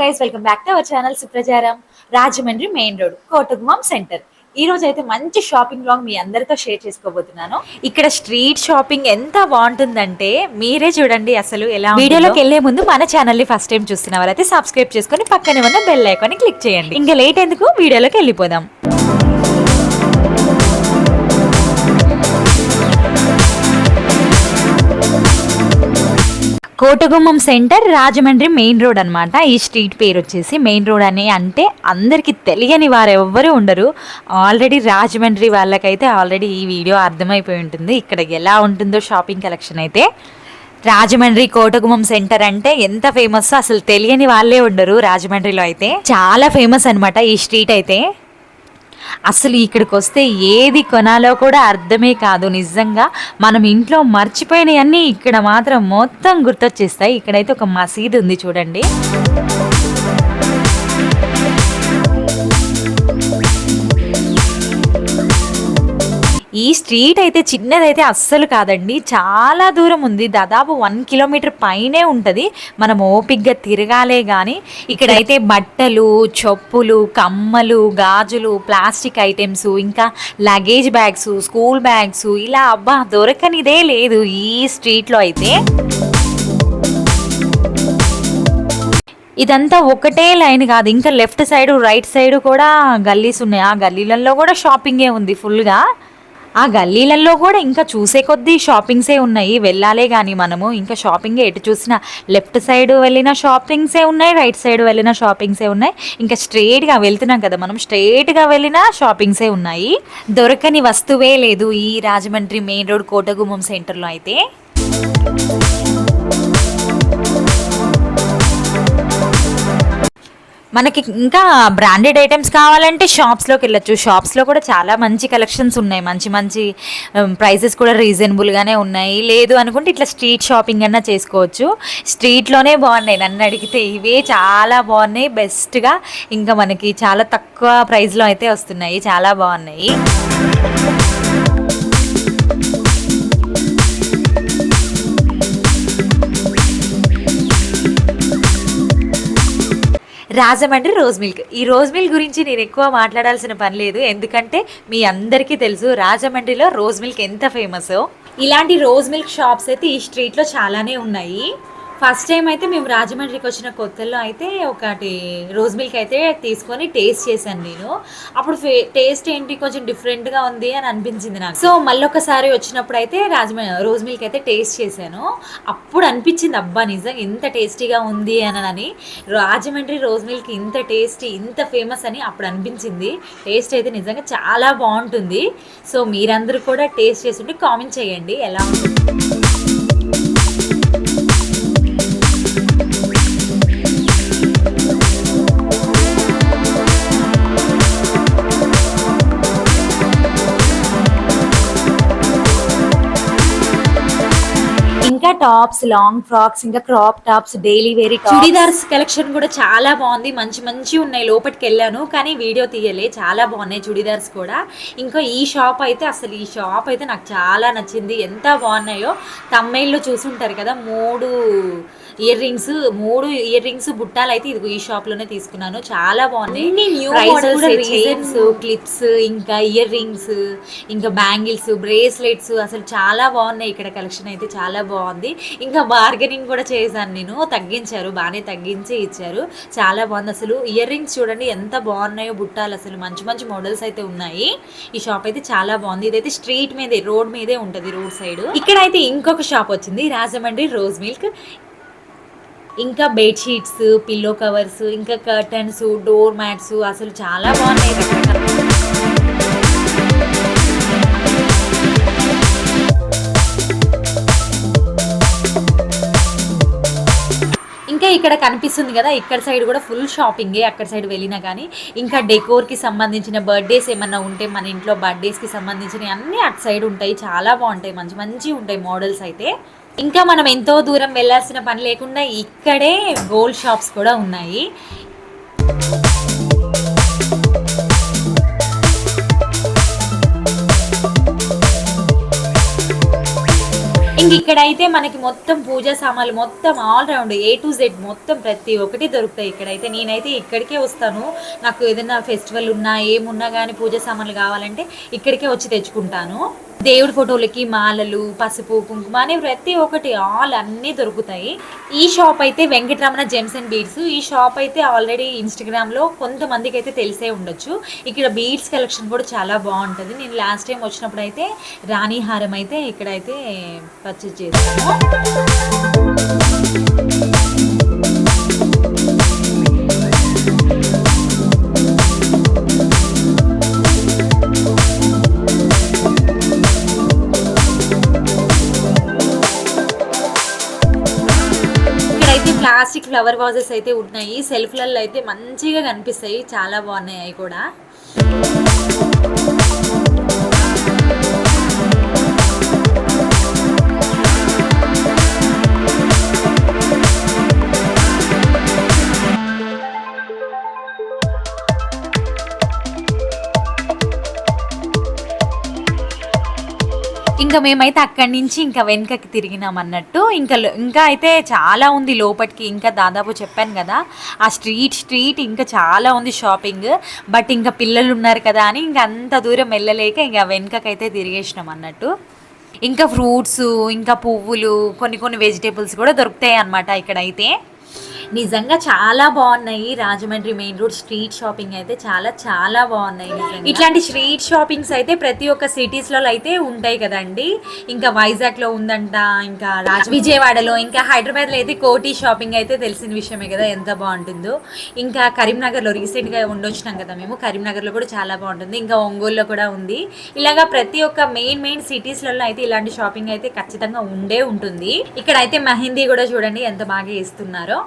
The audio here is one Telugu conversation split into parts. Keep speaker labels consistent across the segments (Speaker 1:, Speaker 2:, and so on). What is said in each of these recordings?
Speaker 1: Guys welcome back to our channel Supracharam Rajahmundry main road Kotagummam centre ఈ రోజు అయితే మంచి షాపింగ్ బ్లాగ్ మీ అందరితో షేర్ చేసుకోబోతున్నాను. ఇక్కడ స్ట్రీట్ షాపింగ్ ఎంత బాగుంటుందంటే మీరే చూడండి అసలు ఎలా వీడియోలోకి వెళ్ళే ముందు మన ఛానల్ని ఫస్ట్ టైం చూస్తున్న వారైతే సబ్స్క్రైబ్ చేసుకొని పక్కనే ఉన్న బెల్ ఐకాన్ క్లిక్ చేయండి. ఇంకా లేట్ ఎందుకు? వీడియోలోకి వెళ్ళిపోదాం. Kotagummam centre Rajahmundry main road అనమాట ఈ స్ట్రీట్ పేరు వచ్చేసి మెయిన్ రోడ్ అని అంటే అందరికీ తెలియని వారు ఎవ్వరూ ఉండరు. ఆల్రెడీ రాజమండ్రి వాళ్ళకైతే ఆల్రెడీ ఈ వీడియో అర్థమైపోయి ఉంటుంది. ఇక్కడ ఎలా ఉంటుందో షాపింగ్ కలెక్షన్ అయితే. రాజమండ్రి కోటగుమ్మం సెంటర్ అంటే ఎంత ఫేమస్ అసలు తెలియని వాళ్ళే ఉండరు రాజమండ్రిలో అయితే. చాలా ఫేమస్ అనమాట ఈ స్ట్రీట్ అయితే. అసలు ఇక్కడికి వస్తే ఏది కొనాలో కూడా అర్థమే కాదు. నిజంగా మనం ఇంట్లో మర్చిపోయినవన్నీ ఇక్కడ మాత్రం మొత్తం గుర్తొచ్చేస్తాయి. ఇక్కడైతే ఒక మసీదు ఉంది చూడండి. ఈ స్ట్రీట్ అయితే చిన్నదైతే అస్సలు కాదండి. చాలా దూరం ఉంది. దాదాపు వన్ కిలోమీటర్ పైనే ఉంటుంది. మనం ఓపిక్గా తిరగాలే కానీ ఇక్కడైతే బట్టలు చెప్పులు కమ్మలు గాజులు ప్లాస్టిక్ ఐటమ్స్ ఇంకా లగేజ్ బ్యాగ్స్ స్కూల్ బ్యాగ్స్ ఇలా అబ్బా దొరకనిదే లేదు ఈ స్ట్రీట్లో అయితే. ఇదంతా ఒకటే లైన్ కాదు. ఇంకా లెఫ్ట్ సైడ్ రైట్ సైడ్ కూడా గల్లీస్ ఉన్నాయి. ఆ గల్లీలలో కూడా షాపింగే ఉంది ఫుల్గా. ఆ గల్లీలలో కూడా ఇంకా చూసే కొద్దీ షాపింగ్సే ఉన్నాయి. వెళ్ళాలే కానీ మనము ఇంకా షాపింగ్ ఎటు చూసినా లెఫ్ట్ సైడ్ వెళ్ళిన షాపింగ్సే ఉన్నాయి రైట్ సైడ్ వెళ్ళిన షాపింగ్సే ఉన్నాయి. ఇంకా స్ట్రేట్గా వెళ్తున్నాం కదా మనం స్ట్రేట్గా వెళ్ళిన షాపింగ్సే ఉన్నాయి. దొరకని వస్తువే లేదు ఈ రాజమండ్రి మెయిన్ రోడ్ కోటగుమ్మం సెంటర్లో అయితే. మనకి ఇంకా బ్రాండెడ్ ఐటమ్స్ కావాలంటే షాప్స్లోకి వెళ్ళొచ్చు. షాప్స్లో కూడా చాలా మంచి కలెక్షన్స్ ఉన్నాయి. మంచి మంచి um, ప్రైసెస్ కూడా రీజనబుల్గానే ఉన్నాయి. లేదు అనుకుంటే ఇట్లా స్ట్రీట్ షాపింగ్ అన్నా చేసుకోవచ్చు. స్ట్రీట్లోనే బాగున్నాయి. నన్ను అడిగితే ఇవే చాలా బాగున్నాయి. బెస్ట్గా ఇంకా మనకి చాలా తక్కువ ప్రైస్లో అయితే వస్తున్నాయి. చాలా బాగున్నాయి. Rajahmundry rose milk. ఈ రోజ్ మిల్క్ గురించి నేను ఎక్కువ మాట్లాడాల్సిన పని లేదు. ఎందుకంటే మీ అందరికీ తెలుసు రాజమండ్రిలో రోజ్ మిల్క్ ఎంత ఫేమస్. ఇలాంటి రోజ్ మిల్క్ షాప్స్ అయితే ఈ స్ట్రీట్లో చాలానే ఉన్నాయి. ఫస్ట్ టైం అయితే మేము రాజమండ్రికి వచ్చిన కొత్తల్లో అయితే ఒకటి రోజ్ మిల్క్ అయితే తీసుకొని టేస్ట్ చేశాను నేను. అప్పుడు టేస్ట్ ఏంటి? కొంచెం డిఫరెంట్గా ఉంది అని అనిపించింది నాకు. సో మళ్ళీ ఒకసారి వచ్చినప్పుడు అయితే రాజమండ్రి రోజ్ మిల్క్ అయితే టేస్ట్ చేశాను. అప్పుడు అనిపించింది అబ్బా నిజంగా ఇంత టేస్టీగా ఉంది అని రాజమండ్రి రోజ్ మిల్క్ ఇంత టేస్టీ ఇంత ఫేమస్ అని అప్పుడు అనిపించింది. టేస్ట్ అయితే నిజంగా చాలా బాగుంటుంది. సో మీరందరూ కూడా టేస్ట్ చేస్తుంటే కామెంట్ చేయండి. ఎలా ఉంటుంది టాప్స్ లాంగ్ ఫ్రాక్స్ ఇంకా crop tops daily wear chudidars collection కూడా చాలా బాగుంది. మంచి మంచి ఉన్నాయి. లోపలికి వెళ్ళాను కానీ వీడియో తీయలే. చాలా బాగున్నాయి చుడీదార్స్ కూడా. ఇంకా ఈ షాప్ అయితే అసలు ఈ షాప్ అయితే నాకు చాలా నచ్చింది. ఎంత బాగున్నాయో తమ్మైల్లో చూసుంటారు కదా మూడు ఇయర్ రింగ్స్ మూడు ఇయర్ రింగ్స్ బుట్టాలు అయితే ఇది ఈ షాప్లోనే తీసుకున్నాను. చాలా బాగున్నాయి. క్లిప్స్ ఇంకా ఇయర్ రింగ్స్ ఇంకా బ్యాంగిల్స్ బ్రేస్లెట్స్ అసలు చాలా బాగున్నాయి. ఇక్కడ కలెక్షన్ అయితే చాలా బాగుంది. ఇంకా బార్గెనింగ్ కూడా చేశాను నేను. తగ్గించారు బాగానే తగ్గించి ఇచ్చారు. చాలా బాగుంది. అసలు ఇయర్ రింగ్స్ చూడండి ఎంత బాగున్నాయో బుట్టాలు. అసలు మంచి మంచి మోడల్స్ అయితే ఉన్నాయి. ఈ షాప్ అయితే చాలా బాగుంది. ఇదైతే స్ట్రీట్ మీదే రోడ్ మీదే ఉంటుంది రోడ్ సైడ్ ఇక్కడ అయితే ఇంకొక షాప్ వచ్చింది రాజమండ్రి రోజ్ మిల్క్. ఇంకా బెడ్షీట్స్ పిల్లో కవర్స్ ఇంకా కర్టన్స్ డోర్ మ్యాట్స్ అసలు చాలా బాగున్నాయి. ఇంకా ఇక్కడ కనిపిస్తుంది కదా ఇక్కడ సైడ్ కూడా ఫుల్ షాపింగే అక్కడ సైడ్ వెళ్ళినా కానీ. ఇంకా డెకోర్కి సంబంధించిన బర్త్డేస్ ఏమన్నా ఉంటే మన ఇంట్లో బర్త్డేస్కి సంబంధించిన అన్నీ అటు సైడ్ ఉంటాయి. చాలా బాగుంటాయి మంచి మంచి ఉంటాయి మోడల్స్ అయితే. ఇంకా మనం ఎంతో దూరం వెళ్ళాల్సిన పని లేకుండా ఇక్కడే గోల్డ్ షాప్స్ కూడా ఉన్నాయి. ఇంక ఇక్కడైతే మనకి మొత్తం పూజా సామాన్లు మొత్తం all round A to Z మొత్తం ప్రతి ఒక్కటి దొరుకుతాయి ఇక్కడైతే. నేనైతే ఇక్కడికే వస్తాను. నాకు ఏదైనా ఫెస్టివల్ ఉన్నా ఏమున్నా కానీ పూజా సామాన్లు కావాలంటే ఇక్కడికే వచ్చి తెచ్చుకుంటాను. దేవుడి ఫోటోలకి మాలలు పసుపు కుంకుమ అనే ప్రతి ఒక్కటి ఆల్ అన్నీ దొరుకుతాయి. ఈ షాప్ అయితే వెంకటరమణ జెమ్స్ అండ్ బీడ్స్ ఈ షాప్ అయితే ఆల్రెడీ ఇన్స్టాగ్రామ్లో కొంతమందికి అయితే తెలిసే ఉండొచ్చు. ఇక్కడ బీడ్స్ కలెక్షన్ కూడా చాలా బాగుంటుంది. నేను లాస్ట్ టైం వచ్చినప్పుడు అయితే రాణి హారం అయితే ఇక్కడైతే పర్చేజ్ చేస్తాను ఫ్లవర్ వాజెస్ అయితే ఉన్నాయి సెల్ఫ్లలో అయితే మంచిగా కనిపిస్తాయి. చాలా బాగున్నాయి అవి కూడా. ఇంకా మేమైతే అక్కడి నుంచి ఇంకా వెనుకకి తిరిగినాం అన్నట్టు. ఇంకా ఇంకా అయితే చాలా ఉంది లోపలికి ఇంకా దాదాపు చెప్పాను కదా ఆ స్ట్రీట్ స్ట్రీట్ ఇంకా చాలా ఉంది షాపింగ్. బట్ ఇంకా పిల్లలు ఉన్నారు కదా అని ఇంకా అంత దూరం వెళ్ళలేక ఇంకా వెనుకకైతే తిరిగేసినాం అన్నట్టు. ఇంకా ఫ్రూట్స్ ఇంకా పువ్వులు కొన్ని కొన్ని వెజిటేబుల్స్ కూడా దొరుకుతాయి అన్నమాట ఇక్కడైతే. నిజంగా చాలా బాగున్నాయి. Rajahmundry main road street shopping అయితే చాలా చాలా బాగున్నాయి ఇట్లాంటి స్ట్రీట్ షాపింగ్స్ అయితే ప్రతి ఒక్క సిటీస్లో అయితే ఉంటాయి కదండి. ఇంకా వైజాగ్లో ఉందంట ఇంకా రాజ విజయవాడలో ఇంకా హైదరాబాద్లో అయితే కోటి షాపింగ్ అయితే తెలిసిన విషయమే కదా ఎంత బాగుంటుందో. ఇంకా కరీంనగర్లో రీసెంట్గా ఉండొచ్చినాం కదా మేము. కరీంనగర్లో కూడా చాలా బాగుంటుంది. ఇంకా ఒంగోలులో కూడా ఉంది. ఇలాగా ప్రతి ఒక్క మెయిన్ మెయిన్ సిటీస్లలో అయితే ఇలాంటి షాపింగ్ అయితే ఖచ్చితంగా ఉండే ఉంటుంది. ఇక్కడ అయితే మెహందీ కూడా చూడండి ఎంత బాగా ఇస్తున్నారో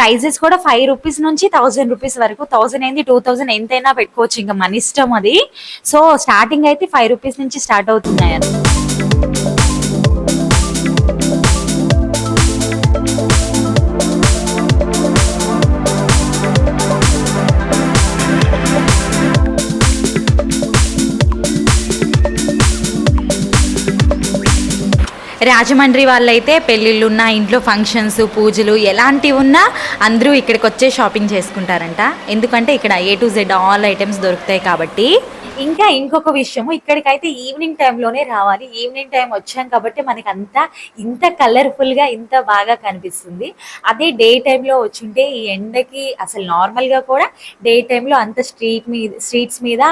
Speaker 1: ప్రైజెస్ కూడా ఫైవ్ రూపీస్ నుంచి థౌసండ్ రూపీస్ వరకు. థౌసండ్ ఏంది టూ థౌసండ్ ఎంతైనా పెట్టుకోవచ్చు ఇంకా మన ఇష్టం అది. సో స్టార్టింగ్ అయితే ఫైవ్ రూపీస్ నుంచి స్టార్ట్ అవుతున్నాయి రాజమండ్రి వాళ్ళైతే పెళ్ళిళ్ళు ఉన్నా ఇంట్లో ఫంక్షన్స్ పూజలు ఎలాంటివి ఉన్నా అందరూ ఇక్కడికి వచ్చే షాపింగ్ చేసుకుంటారంట. ఎందుకంటే ఇక్కడ A to Z all items దొరుకుతాయి కాబట్టి ఇంకా ఇంకొక విషయము ఇక్కడికైతే ఈవినింగ్ టైంలోనే రావాలి. ఈవినింగ్ టైం వచ్చాం కాబట్టి మనకి అంతా ఇంత కలర్ఫుల్గా ఇంత బాగా కనిపిస్తుంది. అదే డే టైంలో వచ్చుంటే ఈ ఎండకి అసలు నార్మల్గా కూడా డే టైంలో అంత స్ట్రీట్ మీద స్ట్రీట్స్ మీద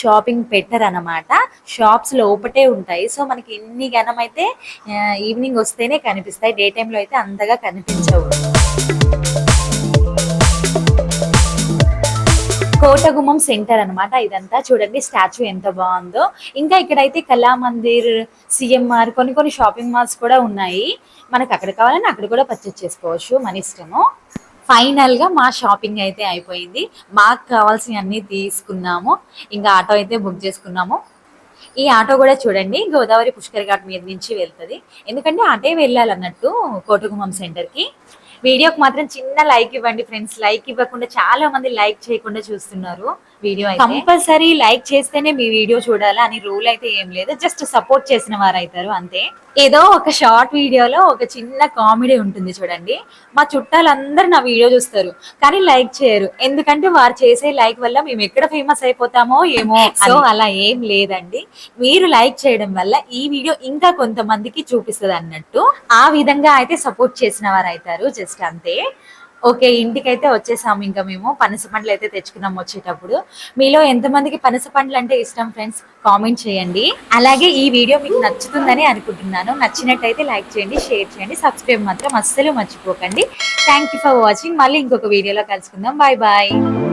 Speaker 1: షాపింగ్ పెట్టరు అనమాట షాప్స్ లోపటే ఉంటాయి. సో మనకి ఎన్ని గనం అయితే ఈవినింగ్ వస్తేనే కనిపిస్తాయి. డే టైంలో అయితే అంతగా కనిపించవు. కోటగుమ్మం సెంటర్ అన్నమాట. ఇదంతా చూడండి స్టాచ్యూ ఎంత బాగుందో. ఇంకా ఇక్కడైతే కళామందిర్ సిఎంఆర్ కొన్ని కొన్ని షాపింగ్ మాల్స్ కూడా ఉన్నాయి. మనకు అక్కడ కావాలని అక్కడ కూడా పర్చేస్ చేసుకోవచ్చు మన ఇష్టము. ఫైనల్గా మా షాపింగ్ అయితే అయిపోయింది. మాకు కావాల్సిన అన్ని తీసుకున్నాము. ఇంకా ఆటో అయితే బుక్ చేసుకున్నాము. ఈ ఆటో కూడా చూడండి గోదావరి పుష్కర్ ఘాట్ మీద నుంచి వెళ్తుంది. ఎందుకంటే అటే వెళ్ళాలన్నట్టు కోటగుమ్మం సెంటర్కి. వీడియోకి మాత్రం చిన్న లైక్ ఇవ్వండి ఫ్రెండ్స్. లైక్ ఇవ్వకుండా చాలా మంది లైక్ చేయకుండా చూస్తున్నారు వీడియో కంపల్సరీ లైక్ చేస్తేనే మీ వీడియో చూడాలి. అని రూల్ అయితే ఏం లేదు. జస్ట్ సపోర్ట్ చేసిన వారు అవుతారు అంతే. ఏదో ఒక షార్ట్ వీడియోలో ఒక చిన్న కామెడీ ఉంటుంది చూడండి. మా చుట్టాలందరూ నా వీడియో చూస్తారు కానీ లైక్ చేయరు. ఎందుకంటే వారు చేసే లైక్ వల్ల మేము ఎక్కడ ఫేమస్ అయిపోతామో ఏమో సో అలా ఏం లేదండి. మీరు లైక్ చేయడం వల్ల ఈ వీడియో ఇంకా కొంతమందికి చూపిస్తుంది అన్నట్టు ఆ విధంగా అయితే సపోర్ట్ చేసిన వారు అవుతారు జస్ట్ అంతే. ఓకే ఇంటికైతే వచ్చేసాము ఇంకా మేము. పనస పండ్లు అయితే తెచ్చుకున్నాము వచ్చేటప్పుడు. మీలో ఎంతమందికి పనస పండ్లు అంటే ఇష్టం ఫ్రెండ్స్? కామెంట్ చేయండి. అలాగే ఈ వీడియో మీకు నచ్చుతుందని అనుకుంటున్నాను. నచ్చినట్టయితే లైక్ చేయండి షేర్ చేయండి సబ్స్క్రైబ్ మాత్రం అస్సలు మర్చిపోకండి. థ్యాంక్ యూ ఫర్ వాచింగ్ మళ్ళీ ఇంకొక వీడియోలో కలుసుకుందాం. Bye bye